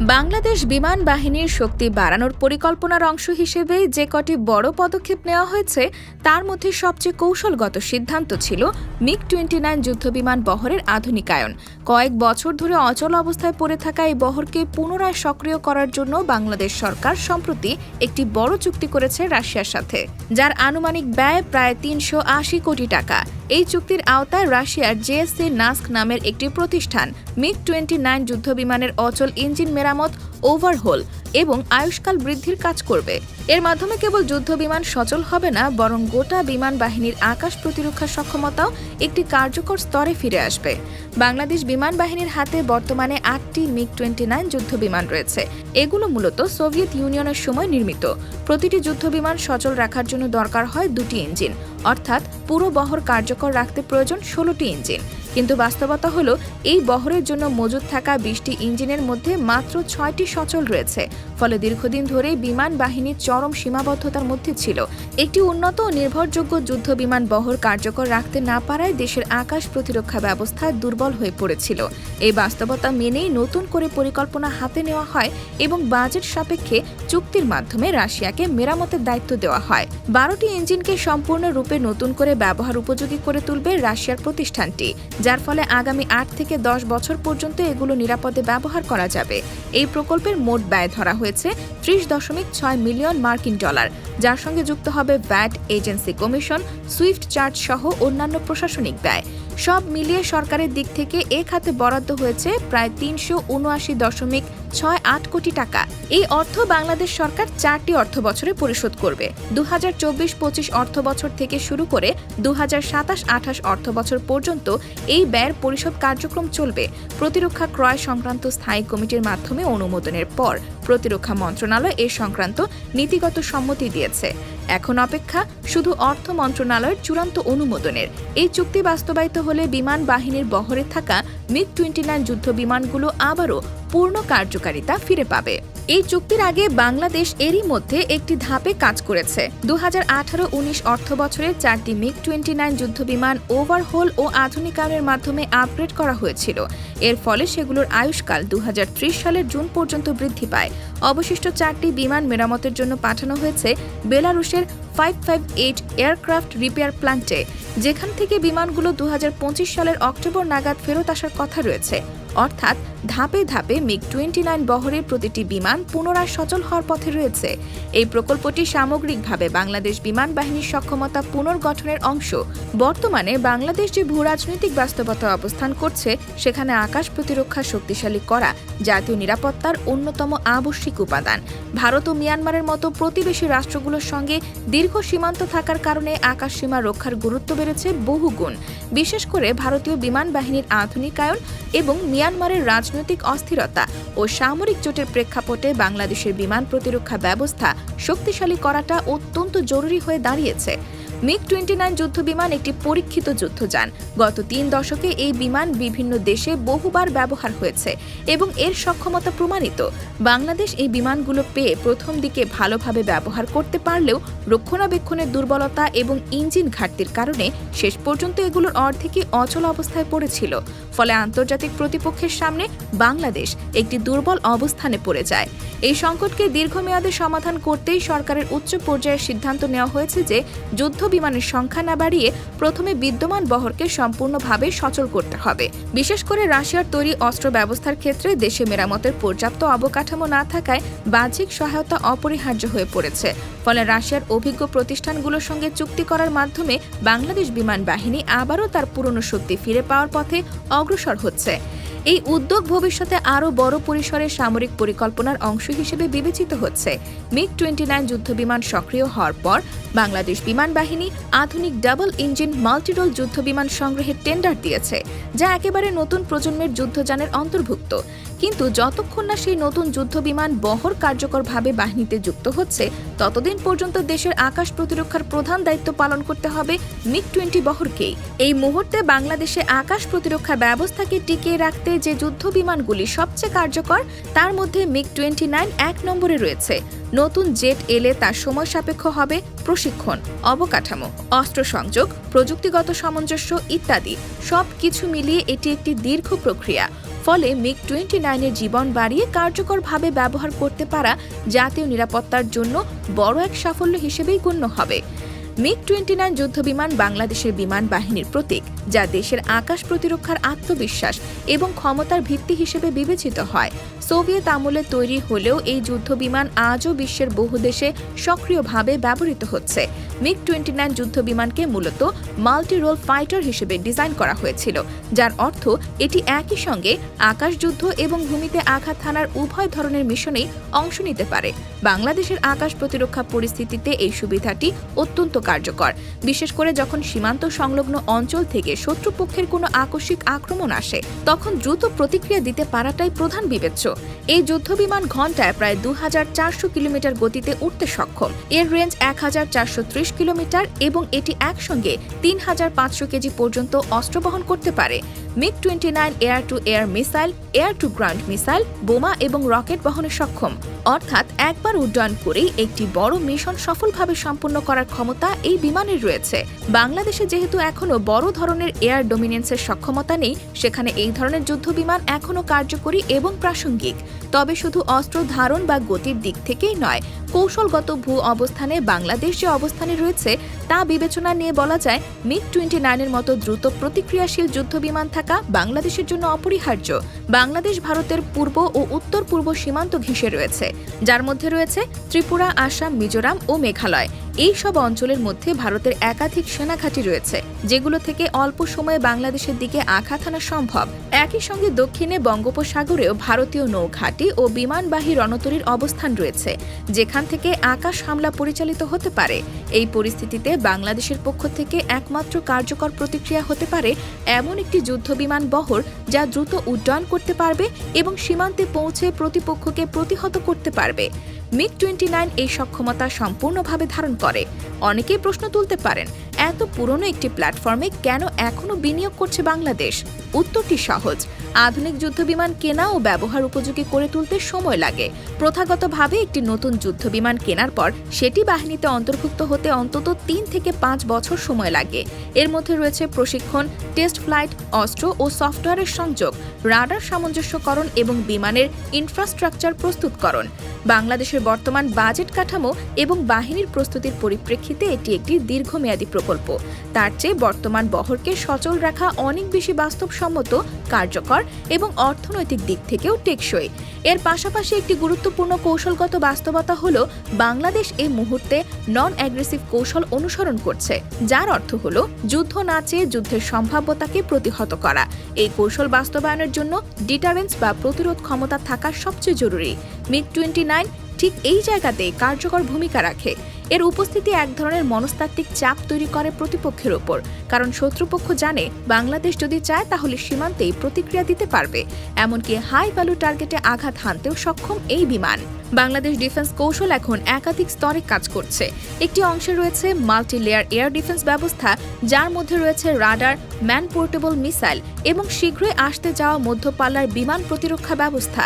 বাংলাদেশ বিমান বাহিনীর শক্তি বাড়ানোর পরিকল্পনার অংশ হিসেবে যে কটি বড় পদক্ষেপ নেওয়া হয়েছে, তার মধ্যে সবচেয়ে কৌশলগত সিদ্ধান্ত ছিল মিগ টোয়েন্টি নাইন যুদ্ধবিমান বহরের আধুনিকায়ন। কয়েক বছর ধরে অচল অবস্থায় পড়ে থাকা এই বহরকে পুনরায় সক্রিয় করার জন্য বাংলাদেশ সরকার সম্প্রতি একটি বড় চুক্তি করেছে রাশিয়ার সাথে, যার আনুমানিক ব্যয় প্রায় তিনশো আশি কোটি টাকা। এই চুক্তির আওতায় রাশিয়ার জেএসসি নাস্ক নামের একটি প্রতিষ্ঠান, মিগ টোয়েন্টি নাইন যুদ্ধবিমানের অচল ইঞ্জিন মেরামত ওভারহোল এবং আয়ুষ্কাল বৃদ্ধির কাজ করবে। এর মাধ্যমে কেবল যুদ্ধ বিমান সচল হবে না, বরং গোটা বিমান বাহিনীর আকাশ প্রতিরক্ষা সক্ষমতাও একটি কার্যকর স্তরে ফিরে আসবে। বাংলাদেশ বিমান বাহিনীর হাতে বর্তমানে আটটি মিগ টোয়েন্টি নাইন যুদ্ধ বিমান রয়েছে। এগুলো মূলত সোভিয়েত ইউনিয়নের সময় নির্মিত। প্রতিটি যুদ্ধ বিমান সচল রাখার জন্য দরকার হয় দুটি ইঞ্জিন, অর্থাৎ পুরো বহর কার্যকর রাখতে প্রয়োজন ষোলোটি ইঞ্জিন। কিন্তু বাস্তবতা হলো, এই বহরের জন্য মজুদ থাকা বিশটি ইঞ্জিনের মধ্যে মাত্র ছয়টি সচল রয়েছে। ফলে দীর্ঘদিন ধরেই বিমান বাহিনী চরম সীমাবদ্ধতার মধ্যে ছিল। একটি উন্নত ও নির্ভরযোগ্য যুদ্ধ বিমান বহর কার্যকর রাখতে না পারায় দেশের আকাশ প্রতিরক্ষা ব্যবস্থা দুর্বল হয়ে পড়েছিল। এই বাস্তবতা মেনেই নতুন করে পরিকল্পনা হাতে নেওয়া হয় এবং বাজেট সাপেক্ষে চুক্তির মাধ্যমে রাশিয়াকে মেরামতের দায়িত্ব দেওয়া হয়। বারোটি ইঞ্জিনকে সম্পূর্ণরূপে নতুন করে ব্যবহার উপযোগী করে তুলবে রাশিয়ার প্রতিষ্ঠানটি, যার ফলে আগামী আট থেকে দশ বছর পর্যন্ত এগুলো নিরাপদে ব্যবহার করা যাবে। এই প্রকল্পের মোট ব্যয় ধরা হয়েছে ত্রিশ দশমিক ছয় মিলিয়ন মার্কিন ডলার, যার সঙ্গে যুক্ত হবে VAT agency commission, swift charge সহ অন্যান্য প্রশাসনিক ব্যয়। সব মিলিয়ে সরকারের দিক থেকে এ খাতে বরাদ্দ হয়েছে প্রায় তিনশো উনআশি দশমিক ছয় আট কোটি টাকা। এই অর্থ বাংলাদেশ সরকার চারটি অর্থ বছরে পরিশোধ করবে। দু হাজার চব্বিশ পঁচিশ অর্থ বছর থেকে শুরু করে দু হাজার সাতাশ আঠাশ অর্থ বছর পর্যন্ত এই ব্যয়ের পরিশোধ কার্যক্রম চলবে। প্রতিরক্ষা ক্রয় সংক্রান্ত স্থায়ী কমিটির মাধ্যমে অনুমোদনের পর প্রতিরক্ষা মন্ত্রণালয় এ সংক্রান্ত নীতিগত সম্মতি দিয়েছে। এখন অপেক্ষা শুধু অর্থ মন্ত্রণালয়ের চূড়ান্ত অনুমোদনের। এই চুক্তি বাস্তবায়িত হলে বিমান বাহিনীর বহরে থাকা মিগ টোয়েন্টি নাইন যুদ্ধ বিমানগুলো আবারও পূর্ণ কার্যকারিতা ফিরে পাবে। এই চুক্তির আগে বাংলাদেশ এরই মধ্যে একটি ধাপে কাজ করেছে। দু হাজার আঠারো উনিশ অর্থ বছরের চারটি মিগ টোয়েন্টি নাইন যুদ্ধবিমান ওভারহোল ও আধুনিকায়নের মাধ্যমে আপগ্রেড করা হয়েছিল। এর ফলে সেগুলোর আয়ুষ্কাল দুহাজার ত্রিশ সালের জুন পর্যন্ত বৃদ্ধি পায়। অবশিষ্ট চারটি বিমান মেরামতের জন্য পাঠানো হয়েছে বেলারুশের five five eight aircraft repair প্ল্যান্টে যেখান থেকে বিমানগুলো দু হাজার পঁচিশ সালের অক্টোবর নাগাদ ফেরত আসার কথা রয়েছে। অর্থাৎ ধাপে ধাপে মিগ টোয়েন্টি নাইন বহরের প্রতিটি বিমান পুনরায় সচল হওয়ার পথে রয়েছে। এই প্রকল্পটি সামগ্রিকভাবে বাংলাদেশ বিমান বাহিনীর সক্ষমতা পুনর্গঠনের অংশ। বর্তমানে বাংলাদেশ যে ভূরাজনৈতিক বাস্তবতা অবস্থান করছে, সেখানে আকাশ প্রতিরক্ষা শক্তিশালী করা জাতীয় নিরাপত্তার অন্যতম আবশ্যিক উপাদান। ভারত ও মিয়ানমারের মতো প্রতিবেশী রাষ্ট্রগুলোর সঙ্গে দীর্ঘ সীমান্ত থাকার কারণে আকাশ সীমা রক্ষার গুরুত্ব বেড়েছে বহুগুণ। বিশেষ করে ভারতীয় বিমান বাহিনীর আধুনিকায়ন এবং মিয়ানমারের রাজনৈতিক অস্থিরতা ও সামরিক জোটের প্রেক্ষাপটে বাংলাদেশের বিমান প্রতিরক্ষা ব্যবস্থা শক্তিশালী করাটা অত্যন্ত জরুরি হয়ে দাঁড়িয়েছে। মিগ টোয়েন্টি নাইন যুদ্ধবিমান একটি পরীক্ষিত যুদ্ধযান গত তিন দশকে এই বিমান বিভিন্ন দেশে বহুবার ব্যবহার হয়েছে এবং এর সক্ষমতা প্রমাণিত। বাংলাদেশ এই বিমানগুলো পেয়ে প্রথম দিকে ভালোভাবে ব্যবহার করতে পারলেও রক্ষণাবেক্ষণের দুর্বলতা এবং ইঞ্জিন ঘাটতির কারণে শেষ পর্যন্ত এগুলোর অর্ধেকই অচল অবস্থায় পড়েছিল। ফলে আন্তর্জাতিক প্রতিপক্ষের সামনে বাংলাদেশ একটি দুর্বল অবস্থানে পড়ে যায়। এই সংকটকে দীর্ঘমেয়াদে সমাধান করতেই সরকারের উচ্চ পর্যায়ের সিদ্ধান্ত নেওয়া হয়েছে যে যুদ্ধ বিমানের সংখ্যা না বাড়িয়ে প্রথমে বিদ্যমান বহরকে সম্পূর্ণভাবে সচল করতে হবে। বিশেষ করে রাশিয়ার তৈরি অস্ত্র ব্যবস্থার ক্ষেত্রে দেশে মেরামতের পর্যাপ্ত অবকাঠামো না থাকায় বাহ্যিক সহায়তা অপরিহার্য হয়ে পড়েছে। ফলে রাশিয়ার অভিজ্ঞ প্রতিষ্ঠানগুলোর সঙ্গে চুক্তি করার মাধ্যমে বাংলাদেশ বিমান বাহিনী আবারও তার পুরনো শক্তি ফিরে পাওয়ার পথে অগ্রসর হচ্ছে। এই উদ্যোগ ভবিষ্যতে আরও বড় পরিসরে সামরিক পরিকল্পনার অংশ হিসেবে বিবেচিত হচ্ছে। মিগ টোয়েন্টি নাইন যুদ্ধবিমান সক্রিয় হওয়ার পর বাংলাদেশ বিমান বাহিনী আধুনিক ডাবল ইঞ্জিন মাল্টিরোল যুদ্ধবিমান সংগ্রহের টেন্ডার দিয়েছে যা একেবারে নতুন প্রজন্মের যুদ্ধযানের অন্তর্ভুক্ত। কিন্তু যতক্ষণ না সেই নতুন যুদ্ধবিমান বহর কার্যকরভাবে বাহিনীতে যুক্ত হচ্ছে, ততদিন পর্যন্ত দেশের আকাশ প্রতিরক্ষার প্রধান দায়িত্ব পালন করতে হবে মিগ টোয়েন্টি বহরকেই। এই মুহূর্তে বাংলাদেশে আকাশ প্রতিরক্ষা ব্যবস্থাকে টিকিয়ে রাখতে যে যুদ্ধ বিমানগুলি সবচেয়ে কার্যকর, তার মধ্যে মিগ টোয়েন্টি নাইন এক নম্বরে রয়েছে। নতুন জেট এলে তার সময় সাপেক্ষ হবে প্রশিক্ষণ, অবকাঠামো অস্ত্র সংযোগ প্রযুক্তিগত সামঞ্জস্য ইত্যাদি। সব কিছু মিলিয়ে এটি একটি দীর্ঘ প্রক্রিয়া। ফলে মিগ টোয়েন্টি নাইনের জীবন বাড়িয়ে কার্যকরভাবে ব্যবহার করতে পারা জাতীয় নিরাপত্তার জন্য বড় এক সাফল্য হিসেবেই গণ্য হবে। মিগ টোয়েন্টি নাইন যুদ্ধবিমান বাংলাদেশের বিমান বাহিনীর প্রতীক, যা দেশের আকাশ প্রতিরক্ষার আত্মবিশ্বাস এবং ক্ষমতার ভিত্তি হিসেবে বিবেচিত হয়। সোভিয়েত আমলে তৈরি হলেও এই যুদ্ধবিমান আজও বিশ্বের বহু দেশে সক্রিয়ভাবে ব্যবহৃত হচ্ছে। মিগ টোয়েন্টি নাইন যুদ্ধবিমানকে মূলত মাল্টি রোল ফাইটার হিসেবে ডিজাইন করা হয়েছিল, যার অর্থ এটি একই সঙ্গে আকাশ যুদ্ধ এবং ভূমিতে আঘাত হানার উভয় ধরনের মিশনেই অংশ নিতে পারে। বাংলাদেশের আকাশ প্রতিরক্ষা পরিস্থিতিতে এই সুবিধাটি অত্যন্ত কার্যকর। বিশেষ করে যখন সীমান্ত সংলগ্ন অঞ্চল থেকে শত্রুপক্ষের কোনো আকস্মিক আক্রমণ আসে, তখন দ্রুত প্রতিক্রিয়া দিতে পারাটাই প্রধান বিবেচ্য। এই যুদ্ধবিমান ঘন্টায় প্রায় দু কিলোমিটার গতিতে উঠতে সক্ষম। এর রেঞ্জ এক কিলোমিটার এবং এটি একসঙ্গে তিন হাজার পাঁচশো কেজি পর্যন্ত অস্ত্র বহন করতে পারে। MiG twenty nine air to air missile air to ground missile, বোমা এবং রকেট বহনে সক্ষম। অর্থাৎ একবার উড্ডয়ন করেই একটি বড় মিশন সফলভাবে সম্পন্ন করার ক্ষমতা এই বিমানের রয়েছে। বাংলাদেশে যেহেতু এখনও বড় ধরনের এয়ার ডোমিনেন্সের সক্ষমতা নেই, সেখানে এই ধরনের যুদ্ধ বিমান এখনও কার্যকরী এবং প্রাসঙ্গিক। তবে শুধু অস্ত্র ধারণ বা গতির দিক থেকেই নয়, কৌশলগত ভূ অবস্থানে বাংলাদেশ যে অবস্থানে রয়েছে তা বিবেচনা নিয়ে বলা যায় মিগ টোয়েন্টি নাইনের মতো দ্রুত প্রতিক্রিয়াশীল যুদ্ধবিমান থাকা বাংলাদেশের জন্য অপরিহার্য। বাংলাদেশ ভারতের পূর্ব ও উত্তর পূর্ব সীমান্ত ঘেঁষে রয়েছে। যার মধ্যে রয়েছে ত্রিপুরা, আসাম, মিজোরাম ও মেঘালয়। এই সব অঞ্চলের মধ্যে ভারতের একাধিক সেনাঘাঁটি রয়েছে, যেগুলো থেকে অল্প সময়ে বাংলাদেশের দিকে আঘাত আনা সম্ভব। একই সঙ্গে দক্ষিণে বঙ্গোপসাগরেও ভারতীয় নৌঘাঁটি ও বিমানবাহী রণতরীর অবস্থান রয়েছে, যেখান থেকে আকাশ হামলা পরিচালিত হতে পারে। এই পরিস্থিতিতে বাংলাদেশের পক্ষ থেকে একমাত্র কার্যকর প্রতিক্রিয়া হতে পারে এমন একটি যুদ্ধবিমান বহর যা দ্রুত উড্ডয়ন করতে পারবে এবং সীমান্তে পৌঁছে প্রতিপক্ষকে প্রতিহত করতে পারবে। মিগ টোয়েন্টি নাইন এই সক্ষমতা সম্পূর্ণভাবে ধারণ করে। অনেকেই প্রশ্ন তুলতে পারেন এত পুরনো একটি প্ল্যাটফর্মে কেন এখনও বিনিয়োগ করছে বাংলাদেশ? উত্তরটি সহজ। আধুনিক যুদ্ধবিমান কেনা ও ব্যবহার উপযোগী করে তুলতে সময় লাগে। প্রথাগতভাবে একটি নতুন যুদ্ধবিমান কেনার পর সেটি বাহিনীতে অন্তর্ভুক্ত হতে অন্তত তিন থেকে পাঁচ বছর সময় লাগে। এর মধ্যে রয়েছে প্রশিক্ষণ, টেস্ট ফ্লাইট, অস্ত্র ও সফটওয়্যারের সংযোগ, রাডার সামঞ্জস্যকরণ এবং বিমানের ইনফ্রাস্ট্রাকচার প্রস্তুতকরণ। বাংলাদেশের বর্তমান বাজেট কাঠামো এবং বাহিনীর প্রস্তুতির পরিপ্রেক্ষিতে এটি একটি দীর্ঘমেয়াদী প্রকল্প। তার চেয়ে বর্তমান বহরকে সচল রাখা অনেক বেশি বাস্তবসম্মত, কার্যকর এবং অর্থনৈতিক দিক থেকেও টেকসই। এর পাশাপাশি একটি গুরুত্বপূর্ণ কৌশলগত বাস্তবতা হল, বাংলাদেশ এই মুহূর্তে নন অ্যাগ্রেসিভ কৌশল অনুসরণ করছে, যার অর্থ হল, যুদ্ধ না চেয়ে যুদ্ধের সম্ভাব্যতাকে প্রতিহত করা। এই কৌশল বাস্তবায়নের জন্য ডিটারেন্স বা প্রতিরোধ ক্ষমতা থাকা সবচেয়ে জরুরি। মিগ টোয়েন্টি নাইন ঠিক এই জায়গাতে কার্যকর ভূমিকা রাখে। এর উপস্থিতি এক ধরনের মনস্তাত্ত্বিক চাপ তৈরি করে প্রতিপক্ষের ওপর, কারণ শত্রুপক্ষ জানে বাংলাদেশ যদি চায় তাহলে সীমান্তেই প্রতিক্রিয়া দিতে পারবে, এমনকি হাই ভ্যালু টার্গেটে আঘাত হানতেও সক্ষম এই বিমান। বাংলাদেশ ডিফেন্স কৌশল এখন একাধিক স্তরে কাজ করছে। একটি অংশে রয়েছে মাল্টি লেয়ার এয়ার ডিফেন্স ব্যবস্থা, যার মধ্যে রয়েছে রাডার, ম্যান পোর্টেবল মিসাইল এবং শীঘ্রই আসতে যাওয়া মধ্যপাল্লার বিমান প্রতিরক্ষা ব্যবস্থা।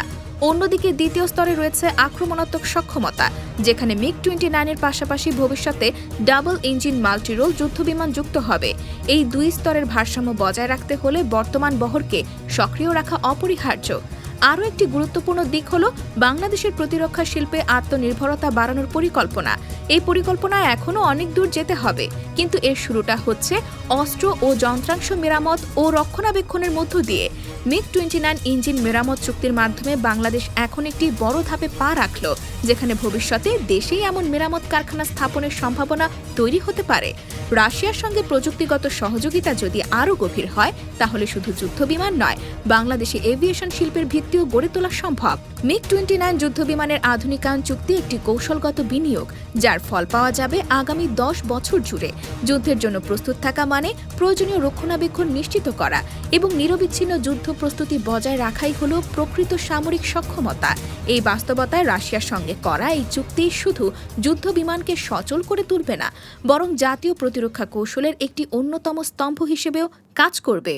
অন্যদিকে দ্বিতীয় স্তরে রয়েছে আক্রমণাত্মক সক্ষমতা, যেখানে মিগ টোয়েন্টি নাইনের পাশাপাশি ভবিষ্যতে ডাবল ইঞ্জিন মাল্টিরোল যুদ্ধবিমান যুক্ত হবে। এই দুই স্তরের ভারসাম্য বজায় রাখতে হলে বর্তমান বহরকে সক্রিয় রাখা অপরিহার্য। আরও একটি গুরুত্বপূর্ণ দিক হল বাংলাদেশের প্রতিরক্ষা শিল্পে আত্মনির্ভরতা বাড়ানোর পরিকল্পনা। এই পরিকল্পনায় এখনও অনেক দূর যেতে হবে। কিন্তু এর শুরুটা হচ্ছে অস্ত্র ও যন্ত্রাংশ মেরামত ও রক্ষণাবেক্ষণের মধ্য দিয়ে। মিগ টোয়েন্টি নাইন ইঞ্জিন মেরামত চুক্তির মাধ্যমে বাংলাদেশ এখন একটি বড় ধাপে পা রাখল, যেখানে ভবিষ্যতে দেশেই এমন মেরামত কারখানা স্থাপনের সম্ভাবনা তৈরি হতে পারে। রাশিয়ার সঙ্গে প্রযুক্তিগত সহযোগিতা যদি আরও গভীর হয়, তাহলে শুধু যুদ্ধবিমান নয়, বাংলাদেশে এভিয়েশন শিল্পের ভিত্তিও গড়ে তোলা সম্ভব। মিগ টোয়েন্টি নাইন যুদ্ধবিমানের আধুনিকায়ন চুক্তি একটি কৌশলগত বিনিয়োগ, যার ফল পাওয়া যাবে আগামী দশ বছর জুড়ে। যুদ্ধের জন্য প্রস্তুত থাকা মানে প্রয়োজনীয় রক্ষণাবেক্ষণ নিশ্চিত করা এবং নিরবিচ্ছিন্ন যুদ্ধ প্রস্তুতি বজায় রাখাই হল প্রকৃত সামরিক সক্ষমতা। এই বাস্তবতায় রাশিয়ার সঙ্গে করা এই চুক্তি শুধু যুদ্ধ বিমানকে সচল করে তুলবে না, বরং জাতীয় প্রতিরক্ষা কৌশলের একটি অন্যতম স্তম্ভ হিসেবেও কাজ করবে।